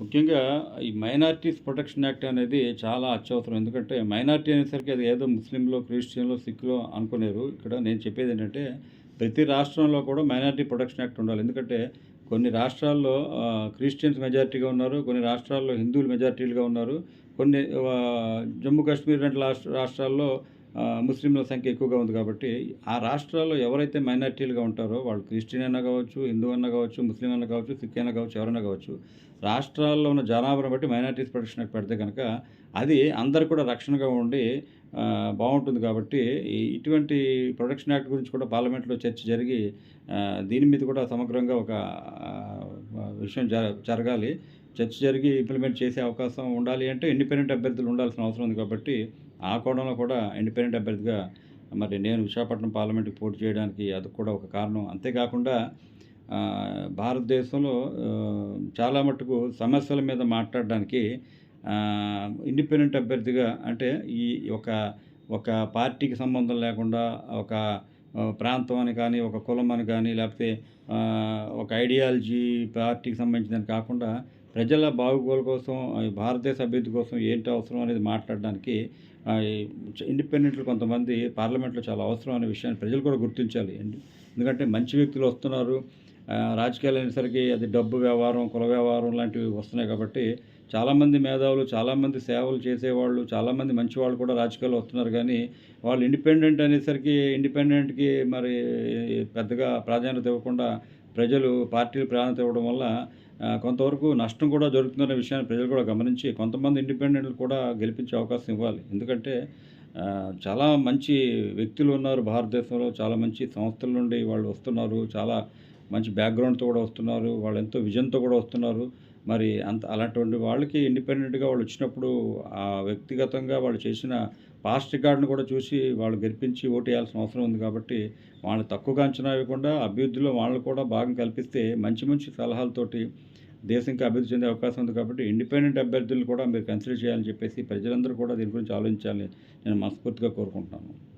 ముఖ్యంగా ఈ minorities protection act అనేది చాలా అత్యవసరం. ఎందుకంటే మైనారిటీ అనేసరికి అది ఏదో ముస్లింలు క్రిస్టియన్లు సిక్కులు అనుకునేరు. ఇక్కడ నేను చెప్పేది ఏంటంటే ప్రతి రాష్ట్రంలో కూడా మైనారిటీ ప్రొటెక్షన్ యాక్ట్ ఉండాలి. ఎందుకంటే కొన్ని రాష్ట్రాల్లో క్రిస్టియన్స్ మెజారిటీగా ఉన్నారు కొన్ని రాష్ట్రాల్లో హిందువులు మెజారిటీలుగా ఉన్నారు. కొన్ని జమ్మూ కాశ్మీర్ లాంటి రాష్ట్రాల్లో ముస్లింల సంఖ్య ఎక్కువగా ఉంది కాబట్టి ఆ రాష్ట్రాల్లో ఎవరైతే మైనారిటీలుగా ఉంటారో వాళ్ళు క్రిస్టియన్ అయినా కావచ్చు హిందూ అన్నా కావచ్చు ముస్లిం అన్న కావచ్చు సిక్ అయినా కావచ్చు ఎవరైనా కావచ్చు రాష్ట్రాల్లో ఉన్న జనాభాను బట్టి మైనారిటీస్ ప్రొటెక్షన్ పెడితే కనుక అది అందరు కూడా రక్షణగా ఉండి బాగుంటుంది కాబట్టి ఇటువంటి ప్రొటెక్షన్ యాక్ట్ గురించి కూడా పార్లమెంట్లో చర్చ జరిగి దీని మీద కూడా సమగ్రంగా ఒక విషయం జ జరగాలి. చర్చ జరిగి ఇంప్లిమెంట్ చేసే అవకాశం ఉండాలి అంటే ఇండిపెండెంట్ అభ్యర్థులు ఉండాల్సిన అవసరం ఉంది కాబట్టి ఆ కోణంలో కూడా ఇండిపెండెంట్ అభ్యర్థిగా మరి నేను విశాఖపట్నం పార్లమెంట్కి పోటీ చేయడానికి అది కూడా ఒక కారణం. అంతేకాకుండా భారతదేశంలో చాలా మటుకు సమస్యల మీద మాట్లాడడానికి ఇండిపెండెంట్ అభ్యర్థిగా అంటే ఈ ఒక ఒక పార్టీకి సంబంధం లేకుండా ఒక ప్రాంతం అని కానీ ఒక కులం అని కానీ లేకపోతే ఒక ఐడియాలజీ పార్టీకి సంబంధించిన కాకుండా ప్రజల బాగోగుల కోసం భారతదేశ అభివృద్ధి కోసం ఏంటి అవసరం అనేది మాట్లాడడానికి ఇండిపెండెంట్లు కొంతమంది పార్లమెంట్లో చాలా అవసరం అనే విషయాన్ని ప్రజలు కూడా గుర్తించాలి. ఎందుకంటే మంచి వ్యక్తులు వస్తున్నారు. రాజకీయాలు అనేసరికి అది డబ్బు వ్యవహారం కుల వ్యవహారం లాంటివి వస్తున్నాయి కాబట్టి చాలామంది మేధావులు చాలామంది సేవలు చేసేవాళ్ళు చాలామంది మంచి వాళ్ళు కూడా రాజకీయాల్లో వస్తున్నారు. కానీ వాళ్ళు ఇండిపెండెంట్ అనేసరికి ఇండిపెండెంట్కి మరి పెద్దగా ప్రాధాన్యత ఇవ్వకుండా ప్రజలు పార్టీలు ప్రాధాన్యత ఇవ్వడం వల్ల కొంతవరకు నష్టం కూడా జరుగుతుందనే విషయాన్ని ప్రజలు కూడా గమనించి కొంతమంది ఇండిపెండెంట్లు కూడా గెలిపించే అవకాశం ఇవ్వాలి. ఎందుకంటే చాలా మంచి వ్యక్తులు ఉన్నారు భారతదేశంలో చాలా మంచి సంస్థల నుండి వాళ్ళు వస్తున్నారు చాలా మంచి బ్యాక్గ్రౌండ్తో కూడా వస్తున్నారు వాళ్ళు ఎంతో విజన్తో కూడా వస్తున్నారు. మరి అంత అలాంటి వాళ్ళకి ఇండిపెండెంట్గా వాళ్ళు వచ్చినప్పుడు ఆ వ్యక్తిగతంగా వాళ్ళు చేసిన పాస్ట్ రికార్డును కూడా చూసి వాళ్ళు గెలిపించి ఓటు వేయాల్సిన అవసరం ఉంది కాబట్టి వాళ్ళు తక్కువగా అంచనా ఇవ్వకుండా అభివృద్ధిలో వాళ్ళు కూడా భాగం కల్పిస్తే మంచి మంచి సలహాలతోటి దేశంకి అభివృద్ధి చెందే అవకాశం ఉంది కాబట్టి ఇండిపెండెంట్ అభ్యర్థులు కూడా మీరు కన్సిడర్ చేయాలని చెప్పేసి ప్రజలందరూ కూడా దీని గురించి ఆలోచించాలని నేను మనస్ఫూర్తిగా కోరుకుంటున్నాను.